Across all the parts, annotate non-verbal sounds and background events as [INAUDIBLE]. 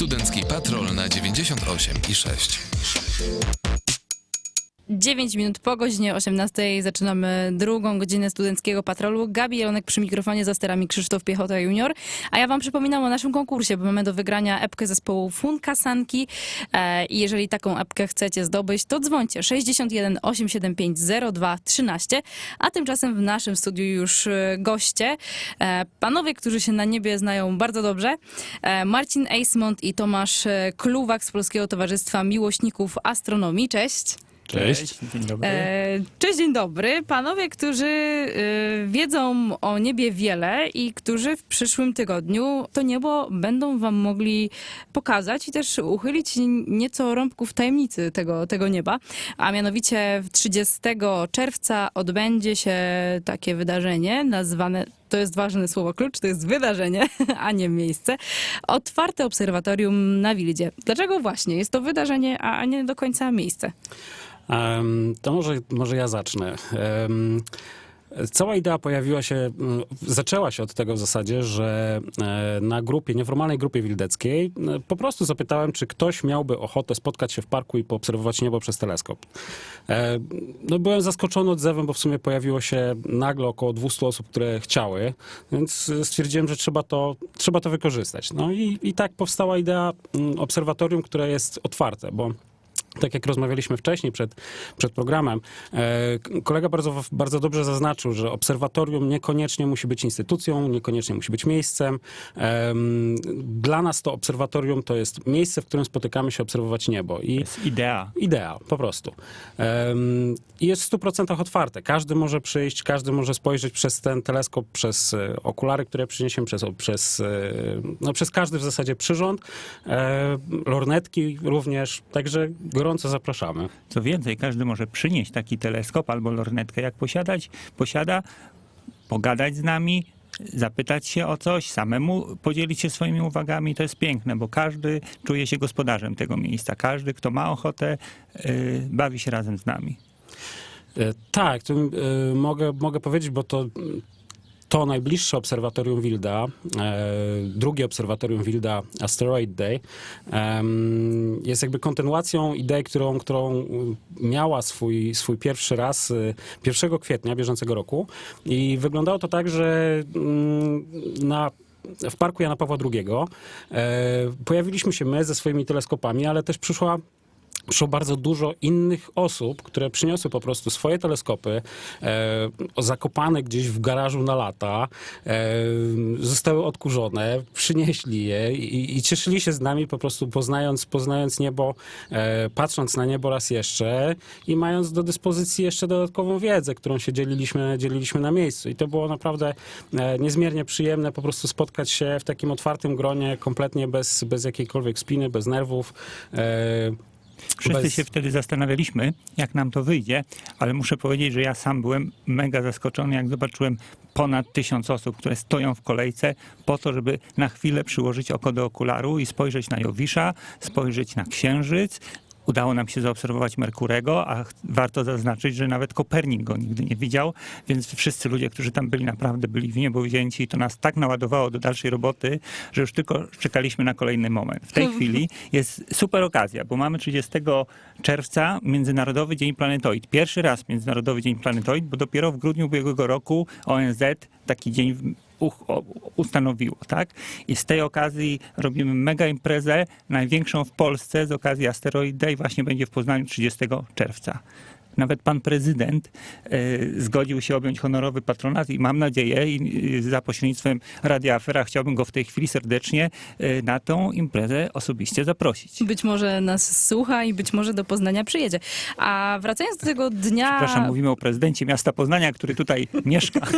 Studencki Patrol na 98 i 6. 9 minut po godzinie 18 zaczynamy drugą godzinę studenckiego patrolu. Gabi Jelonek przy mikrofonie za sterami Krzysztof Piechota Junior. A ja wam przypominam o naszym konkursie, bo mamy do wygrania epkę zespołu Funka Sanki. E, I jeżeli taką epkę chcecie zdobyć, to dzwońcie 61 875 02 13. A tymczasem w naszym studiu już e, goście. E, panowie, którzy się na niebie znają bardzo dobrze. Marcin Eismont i Tomasz Kluwak z Polskiego Towarzystwa Miłośników Astronomii. Cześć. Cześć. Dzień dobry. E, Cześć, dzień dobry. Panowie, którzy e, wiedzą o niebie wiele i którzy w przyszłym tygodniu to niebo będą wam mogli pokazać i też uchylić nieco rąbków tajemnicy tego, tego nieba. A mianowicie w 30 czerwca odbędzie się takie wydarzenie nazwane to jest ważne słowo klucz, to jest wydarzenie, [LAUGHS] a nie miejsce. Otwarte obserwatorium na Wildzie. Dlaczego właśnie jest to wydarzenie, a nie do końca miejsce? Em, to może, może ja zacznę. Em, Cała idea pojawiła się, mm, zaczęła się od tego w zasadzie, że e, na grupie, nieformalnej grupie wildeckiej, e, po prostu zapytałem, czy ktoś miałby ochotę spotkać się w parku i poobserwować niebo przez teleskop. E, No, byłem zaskoczony odzewem, bo w sumie pojawiło się nagle około 200 osób, które chciały, więc stwierdziłem, że trzeba to, trzeba to wykorzystać. No i, i tak powstała idea mm, obserwatorium, które jest otwarte, bo tak jak rozmawialiśmy wcześniej przed, przed programem, e, kolega bardzo, bardzo dobrze zaznaczył, że obserwatorium niekoniecznie musi być instytucją, niekoniecznie musi być miejscem. Em, Dla nas to obserwatorium to jest miejsce, w którym spotykamy się obserwować niebo. I jest idea. Idea, po prostu. I jest w 100% otwarte. Każdy może przyjść, każdy może spojrzeć przez ten teleskop, przez e, okulary, które przyniesiemy, przez, przez, e, no, przez każdy w zasadzie przyrząd. Lornetki również, także gorąco zapraszamy. Co więcej, każdy może przynieść taki teleskop albo lornetkę, jak posiadać, posiada, pogadać z nami, zapytać się o coś, samemu podzielić się swoimi uwagami. To jest piękne, bo każdy czuje się gospodarzem tego miejsca. Każdy, kto ma ochotę, y, bawi się razem z nami. E, Tak, to, e, mogę, mogę powiedzieć, bo to, to najbliższe obserwatorium Wilda, e, drugie obserwatorium Wilda, Asteroid Day, jest jakby kontynuacją idei, którą, którą miała swój, swój pierwszy raz e, 1 kwietnia bieżącego roku. I wyglądało to tak, że mm, na w parku Jana Pawła II e, pojawiliśmy się my ze swoimi teleskopami, ale też przyszła przyszło bardzo dużo innych osób, które przyniosły po prostu swoje teleskopy, e, zakopane gdzieś w garażu na lata, e, zostały odkurzone, przynieśli je i, i cieszyli się z nami po prostu poznając, poznając niebo, e, patrząc na niebo raz jeszcze i mając do dyspozycji jeszcze dodatkową wiedzę, którą się dzieliliśmy, dzieliliśmy na miejscu. I to było naprawdę e, niezmiernie przyjemne po prostu spotkać się w takim otwartym gronie, kompletnie bez, bez jakiejkolwiek spiny, bez nerwów. E, Wszyscy Bez- się wtedy zastanawialiśmy, jak nam to wyjdzie, ale muszę powiedzieć, że ja sam byłem mega zaskoczony, jak zobaczyłem ponad tysiąc osób, które stoją w kolejce po to, żeby na chwilę przyłożyć oko do okularu i spojrzeć na Jowisza, spojrzeć na Księżyc. Udało nam się zaobserwować Merkurego, a warto zaznaczyć, że nawet Kopernik go nigdy nie widział, więc wszyscy ludzie, którzy tam byli, naprawdę byli w niebo wzięci i to nas tak naładowało do dalszej roboty, że już tylko czekaliśmy na kolejny moment. W tej chwili jest super okazja, bo mamy 30 czerwca Międzynarodowy Dzień Planetoid. Pierwszy raz Międzynarodowy Dzień Planetoid, bo dopiero w grudniu ubiegłego roku ONZ taki dzień ustanowiło, tak? I z tej okazji robimy mega imprezę, największą w Polsce z okazji Asteroid Day właśnie będzie w Poznaniu 30 czerwca. Nawet pan prezydent e, zgodził się objąć honorowy patronat i mam nadzieję, i za pośrednictwem Radia Afera chciałbym go w tej chwili serdecznie e, na tą imprezę osobiście zaprosić. Być może nas słucha i być może do Poznania przyjedzie. A wracając do tego dnia, Przepraszam, mówimy o prezydencie miasta Poznania, który tutaj mieszka. [LAUGHS]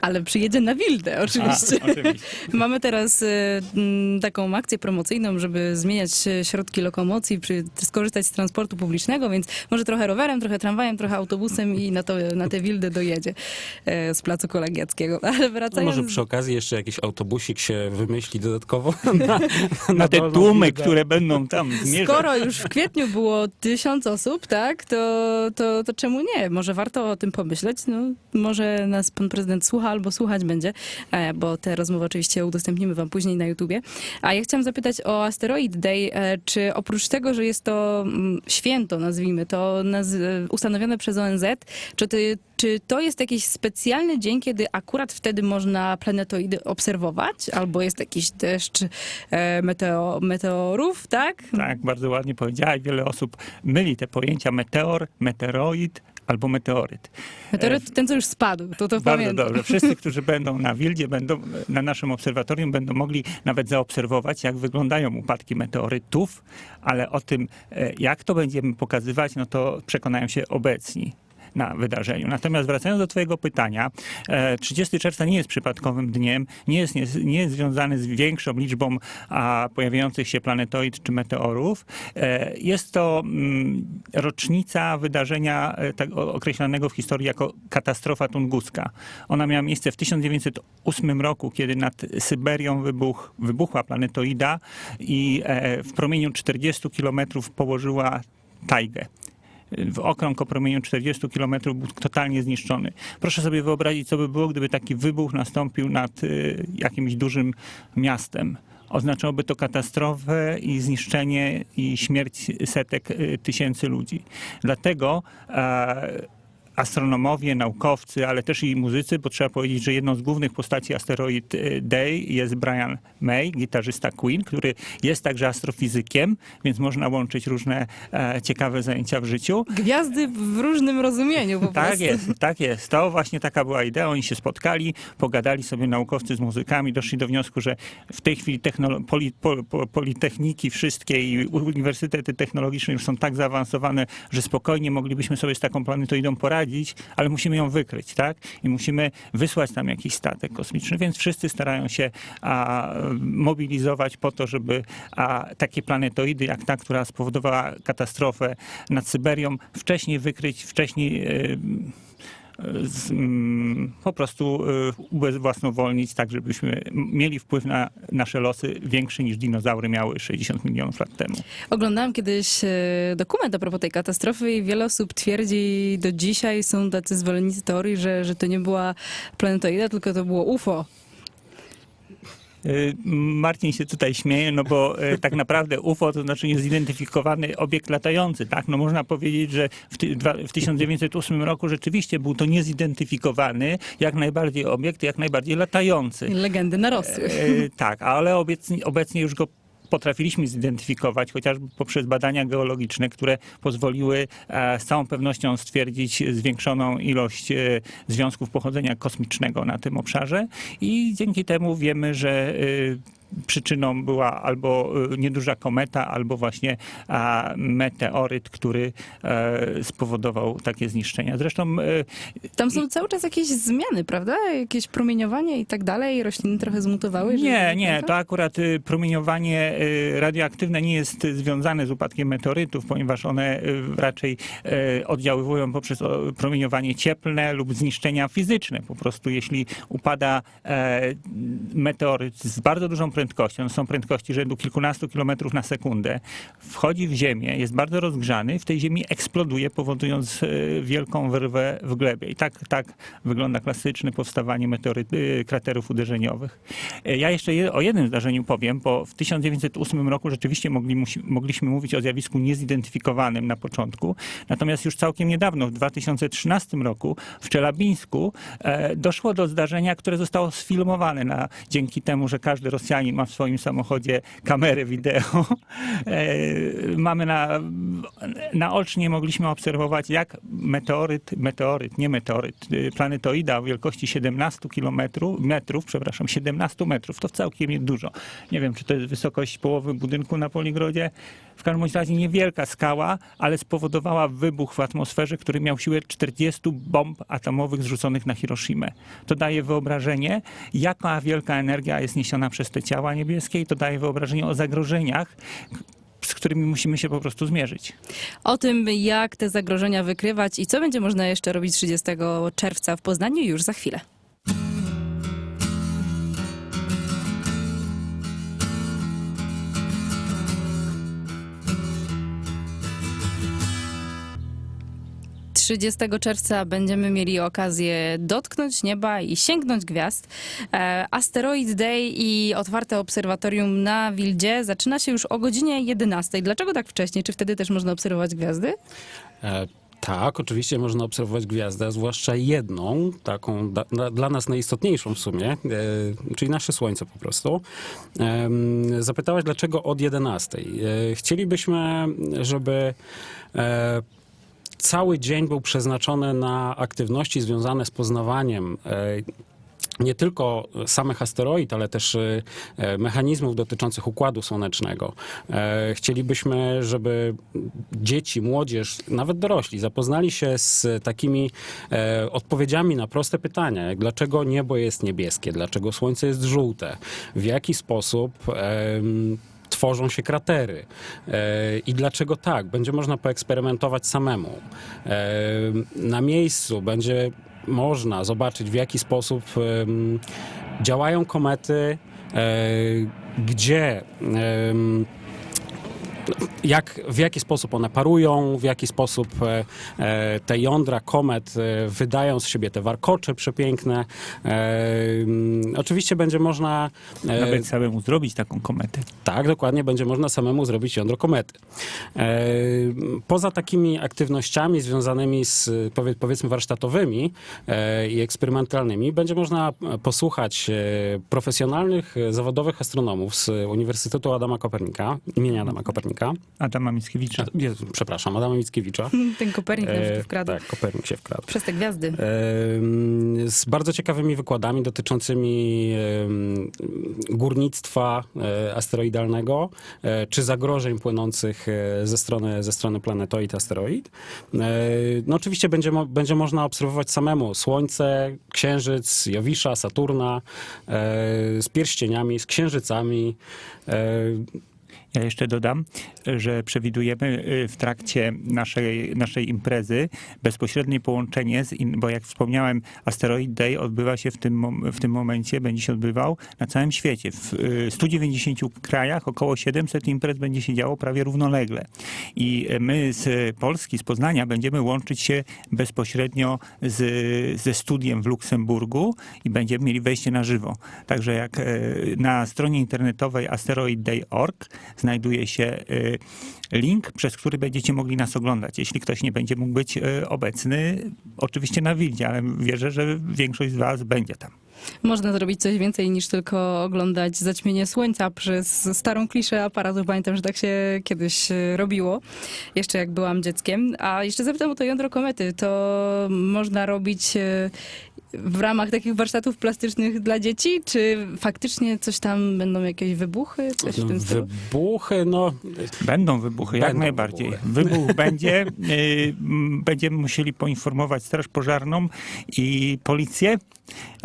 ale przyjedzie na Wildę oczywiście. A, oczywiście. Mamy teraz y, m, taką akcję promocyjną, żeby zmieniać e, środki lokomocji, przy, skorzystać z transportu publicznego, więc może trochę rowerem, trochę tramwajem, trochę autobusem i na, to, na tę Wildę dojedzie e, z placu kolegiackiego. [LAUGHS] Ale wracając... może przy okazji jeszcze jakiś autobusik się wymyśli dodatkowo na, [LAUGHS] Na te Dolną tłumy, Wildę. które będą tam [LAUGHS] zmierzać. Skoro już w kwietniu było tysiąc osób, tak, to, to, to czemu nie? Może warto o tym pomyśleć? No, może nas pan prezydent słucha albo słuchać będzie, e, bo te rozmowy oczywiście udostępnimy wam później na YouTubie. A ja chciałam zapytać o Asteroid Day. E, Czy oprócz tego, że jest to mm, święto, nazwijmy to, e, ustanowione przez ONZ, czy, czy to jest jakiś specjalny dzień, kiedy akurat wtedy można planetoidy obserwować? Albo jest jakiś deszcz meteo, meteorów, tak? Tak, bardzo ładnie powiedziałaś. Wiele osób myli te pojęcia meteor, meteoroid albo meteoryt. Meteoryt, ten co już spadł, to to Bardzo pamiętam. dobrze. Wszyscy, którzy będą na Wildzie, będą na naszym obserwatorium, będą mogli nawet zaobserwować, jak wyglądają upadki meteorytów, ale o tym, e, jak to będziemy pokazywać, no to przekonają się obecni na wydarzeniu. Natomiast wracając do Twojego pytania, e, 30 czerwca nie jest przypadkowym dniem, nie jest, nie, nie jest związany z większą liczbą a, pojawiających się planetoid czy meteorów. E, Jest to mm, rocznica wydarzenia e, tak określanego w historii jako katastrofa tunguska. Ona miała miejsce w 1908 roku, kiedy nad Syberią wybuch, wybuchła planetoida i e, w promieniu 40 kilometrów położyła tajgę okrąg o promieniu 40 km był totalnie zniszczony. Proszę sobie wyobrazić, co by było, gdyby taki wybuch nastąpił nad y, jakimś dużym miastem. Oznaczałoby to katastrofę i zniszczenie i śmierć setek y, tysięcy ludzi. Dlatego e, astronomowie, naukowcy, ale też i muzycy, bo trzeba powiedzieć, że jedną z głównych postaci Asteroid y, Day jest Brian May, gitarzysta Queen, który jest także astrofizykiem, więc można łączyć różne e, ciekawe zajęcia w życiu. Gwiazdy w różnym rozumieniu po Tak prostu. jest, tak jest. To właśnie taka była idea. Oni się spotkali, pogadali sobie naukowcy z muzykami, doszli do wniosku, że w tej chwili poli, po, po, politechniki wszystkie i uniwersytety technologiczne już są tak zaawansowane, że spokojnie moglibyśmy sobie z taką planetoidą poradzić, ale musimy ją wykryć, tak? I musimy wysłać tam jakiś statek kosmiczny, więc wszyscy starają się a, mobilizować po to, żeby a, takie planetoidy jak ta, która spowodowała katastrofę nad Syberią, wcześniej wykryć, wcześniej e, z, mm, po prostu y, ubezwłasnowolnić, tak żebyśmy mieli wpływ na nasze losy większy niż dinozaury miały 60 milionów lat temu. Oglądałam kiedyś e, dokument a propos tej katastrofy i wiele osób twierdzi do dzisiaj, są tacy zwolennicy teorii, że, że to nie była planetoida, tylko to było UFO. Y, Marcin się tutaj śmieje, no bo y, tak naprawdę UFO to znaczy niezidentyfikowany obiekt latający, tak? No można powiedzieć, że w, ty, w 1908 roku rzeczywiście był to niezidentyfikowany, jak najbardziej obiekt, jak najbardziej latający. Legendy narosły. E, tak, ale obecnie, obecnie już go potrafiliśmy zidentyfikować, chociażby poprzez badania geologiczne, które pozwoliły e, z całą pewnością stwierdzić zwiększoną ilość e, związków pochodzenia kosmicznego na tym obszarze. I dzięki temu wiemy, że e, przyczyną była albo e, nieduża kometa, albo właśnie meteoryt, który e, spowodował takie zniszczenia. Zresztą e, Tam są cały czas jakieś zmiany, prawda? Jakieś promieniowanie i tak dalej. Rośliny trochę zmutowały. Nie, nie, to akurat y, promieniowanie y, radioaktywne nie jest y, związane z upadkiem meteorytów, ponieważ one y, raczej y, oddziaływują poprzez promieniowanie cieplne lub zniszczenia fizyczne. Po prostu jeśli upada e, meteoryt z bardzo dużą są prędkości rzędu kilkunastu kilometrów na sekundę, wchodzi w ziemię, jest bardzo rozgrzany, w tej ziemi eksploduje, powodując y, wielką wyrwę w glebie. I tak, tak wygląda klasyczne powstawanie y, kraterów uderzeniowych. E, Ja jeszcze je, o jednym zdarzeniu powiem, bo w 1908 roku rzeczywiście mogli, mogliśmy mówić o zjawisku niezidentyfikowanym na początku, natomiast już całkiem niedawno, w 2013 roku w Czelabińsku e, doszło do zdarzenia, które zostało sfilmowane na, dzięki temu, że każdy Rosjanin ma w swoim samochodzie kamerę wideo. [LAUGHS] E, mamy na, naocznie mogliśmy obserwować, jak meteoryt, meteoryt, nie meteoryt, y, planetoida o wielkości 17 kilometrów, metrów, przepraszam, 17 metrów, to całkiem nie dużo. Nie wiem, czy to jest wysokość połowy budynku na Poligrodzie. W każdym razie niewielka skała, ale spowodowała wybuch w atmosferze, który miał siłę 40 bomb atomowych zrzuconych na Hiroshimę. To daje wyobrażenie, jaka wielka energia jest niesiona przez te ciała niebieskie i to daje wyobrażenie o zagrożeniach, z którymi musimy się po prostu zmierzyć. O tym, jak te zagrożenia wykrywać i co będzie można jeszcze robić 30 czerwca w Poznaniu już za chwilę. 30 czerwca będziemy mieli okazję dotknąć nieba i sięgnąć gwiazd. E, Asteroid Day i otwarte obserwatorium na Wildzie zaczyna się już o godzinie 11. Dlaczego tak wcześnie? Czy wtedy też można obserwować gwiazdy? E, tak, oczywiście można obserwować gwiazdę, zwłaszcza jedną, taką da, dla nas najistotniejszą w sumie, e, czyli nasze Słońce po prostu. Em, zapytałaś, dlaczego od 11? E, chcielibyśmy, żeby e, cały dzień był przeznaczony na aktywności związane z poznawaniem e, nie tylko samych asteroid, ale też e, mechanizmów dotyczących Układu Słonecznego. E, Chcielibyśmy, żeby dzieci, młodzież, nawet dorośli zapoznali się z takimi odpowiedziami na proste pytania, jak dlaczego niebo jest niebieskie, dlaczego Słońce jest żółte, w jaki sposób tworzą się kratery e, i dlaczego tak. Będzie można poeksperymentować samemu. E, na miejscu będzie można zobaczyć, w jaki sposób działają komety, e, gdzie. Jak, w jaki sposób one parują, w jaki sposób e, e, te jądra komet e, wydają z siebie te warkocze przepiękne. Mm, oczywiście będzie można... Nawet samemu zrobić taką kometę. tak, dokładnie, będzie można samemu zrobić jądro komety. Poza takimi aktywnościami związanymi z, powie, powiedzmy, warsztatowymi i eksperymentalnymi, będzie można posłuchać profesjonalnych, zawodowych astronomów z Uniwersytetu Adama Kopernika, imienia Adama Kopernika. Adama Mickiewicza. Jezu, przepraszam, Adama Mickiewicza. [LAUGHS] Ten Kopernik nam się E, tu wkradł. tak, Kopernik się wkradł. Przez te gwiazdy. Em, z bardzo ciekawymi wykładami dotyczącymi em, górnictwa e, asteroidalnego, e, czy zagrożeń płynących e, ze strony, ze strony planetoid, asteroid. E, No oczywiście będzie, mo- będzie można obserwować samemu Słońce, Księżyc, Jowisza, Saturna, e, z pierścieniami, z księżycami. Ja jeszcze dodam, że przewidujemy y, w trakcie naszej, naszej imprezy bezpośrednie połączenie, z in, bo jak wspomniałem, Asteroid Day odbywa się w tym, w tym momencie, będzie się odbywał na całym świecie. W y, 190 krajach około 700 imprez będzie się działo prawie równolegle. I my z Polski, z Poznania będziemy łączyć się bezpośrednio z, ze studiem w Luksemburgu i będziemy mieli wejście na żywo. Także jak na stronie internetowej asteroidday.org znajduje się e, link, przez który będziecie mogli nas oglądać. Jeśli ktoś nie będzie mógł być e, obecny, oczywiście na Wildzie, ale wierzę, że większość z was będzie tam. Można zrobić coś więcej niż tylko oglądać zaćmienie słońca przez starą kliszę aparatu. Pamiętam, że tak się kiedyś e, robiło, jeszcze jak byłam dzieckiem. A jeszcze zapytam o to jądro komety. To można robić w ramach takich warsztatów plastycznych dla dzieci? Czy faktycznie coś tam będą jakieś wybuchy? Coś w tym stylu? wybuchy, no Będą wybuchy, jak Będą najbardziej. wybuchy. Wybuch [LAUGHS] będzie. y, Będziemy musieli poinformować Straż Pożarną i policję,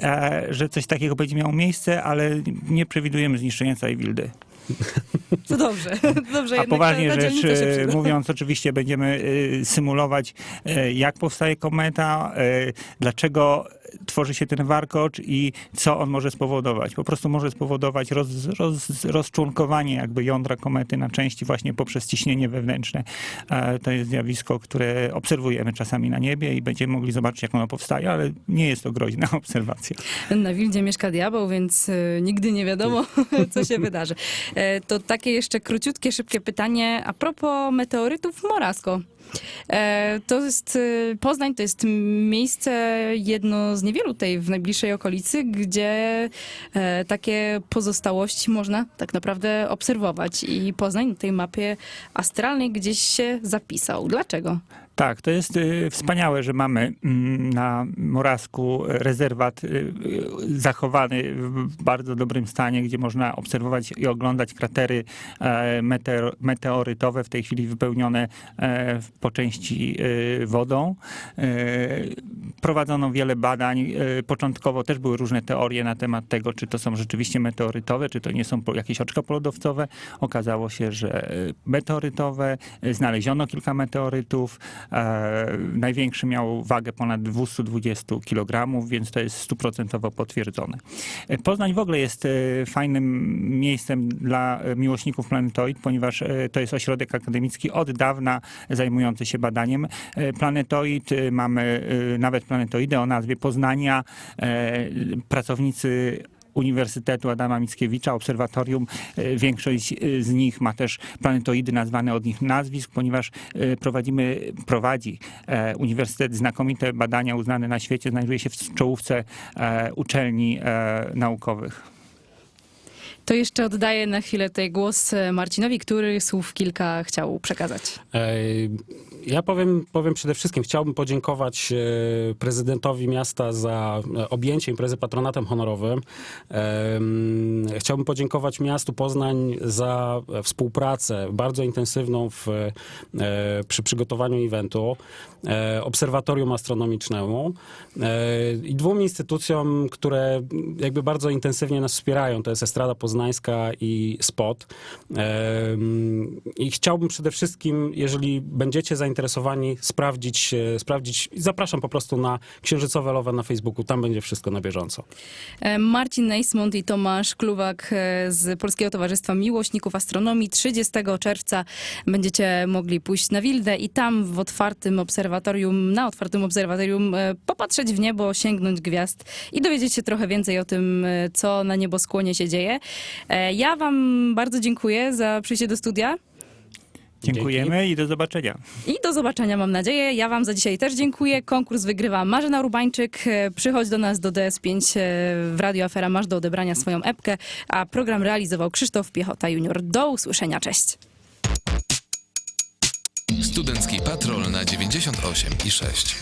e, że coś takiego będzie miało miejsce, ale nie przewidujemy zniszczenia całej wildy. [LAUGHS] To dobrze. [LAUGHS] dobrze A poważnie rzecz przyda. mówiąc, oczywiście będziemy e, symulować, e, jak powstaje kometa, e, dlaczego tworzy się ten warkocz i co on może spowodować. Po prostu może spowodować roz, roz, rozczłonkowanie jakby jądra komety na części właśnie poprzez ciśnienie wewnętrzne. E, To jest zjawisko, które obserwujemy czasami na niebie i będziemy mogli zobaczyć, jak ono powstaje, ale nie jest to groźna [LAUGHS] obserwacja. Na Wildzie mieszka diabeł, więc e, nigdy nie wiadomo, [LAUGHS] co się wydarzy. E, to takie jeszcze króciutkie, szybkie pytanie a propos meteorytów Morasko. E, to jest, e, Poznań to jest miejsce, jedno z niewielu tutaj w najbliższej okolicy, gdzie e, takie pozostałości można tak naprawdę obserwować. I Poznań na tej mapie astralnej gdzieś się zapisał. Dlaczego? Tak, to jest y, wspaniałe, że mamy mm, na Morawsku rezerwat y, zachowany w bardzo dobrym stanie, gdzie można obserwować i oglądać kratery e, meteor, meteorytowe, w tej chwili wypełnione e, po części y, wodą. E, Prowadzono wiele badań. E, Początkowo też były różne teorie na temat tego, czy to są rzeczywiście meteorytowe, czy to nie są jakieś oczka polodowcowe. Okazało się, że e, meteorytowe. E, Znaleziono kilka meteorytów. E, największy miał wagę ponad 220 kg, więc to jest stuprocentowo potwierdzone. E, Poznań w ogóle jest e, fajnym miejscem dla miłośników planetoid, ponieważ to jest ośrodek akademicki od dawna zajmujący się badaniem planetoid. Mamy nawet planetoidy o nazwie Poznania. Pracownicy Uniwersytetu Adama Mickiewicza, obserwatorium, e, większość e, z nich ma też planetoidy nazwane od nich nazwisk, ponieważ e, prowadzimy, prowadzi Uniwersytet znakomite badania uznane na świecie, znajduje się w czołówce uczelni naukowych. To jeszcze oddaję na chwilę tutaj głos e, Marcinowi, który słów kilka chciał przekazać. E, Ja powiem, powiem przede wszystkim, chciałbym podziękować e, prezydentowi miasta za objęcie imprezy patronatem honorowym. Chciałbym podziękować miastu Poznań za współpracę bardzo intensywną w, przy przygotowaniu eventu, obserwatorium astronomicznemu i dwóm instytucjom, które jakby bardzo intensywnie nas wspierają. To jest Estrada Poznańska i SPOT. I chciałbym przede wszystkim, jeżeli będziecie zainteresowani, sprawdzić, e, sprawdzić. Zapraszam po prostu na Księżycowe Lowe na Facebooku, tam będzie wszystko na bieżąco. E, Marcin Neismont i Tomasz Kluwak e, z Polskiego Towarzystwa Miłośników Astronomii. 30 czerwca będziecie mogli pójść na Wildę i tam w otwartym obserwatorium, na otwartym obserwatorium popatrzeć w niebo, sięgnąć gwiazd i dowiedzieć się trochę więcej o tym, co na nieboskłonie się dzieje. E, Ja wam bardzo dziękuję za przyjście do studia. Dziękujemy i do zobaczenia. I do zobaczenia, mam nadzieję. Ja Wam za dzisiaj też dziękuję. Konkurs wygrywa Marzena Rubańczyk. E, Przychodź do nas do DS5 e, w Radio Afera. Masz do odebrania swoją epkę, a program realizował Krzysztof Piechota Junior. Do usłyszenia. Cześć. Studencki Patrol na 98 i 6.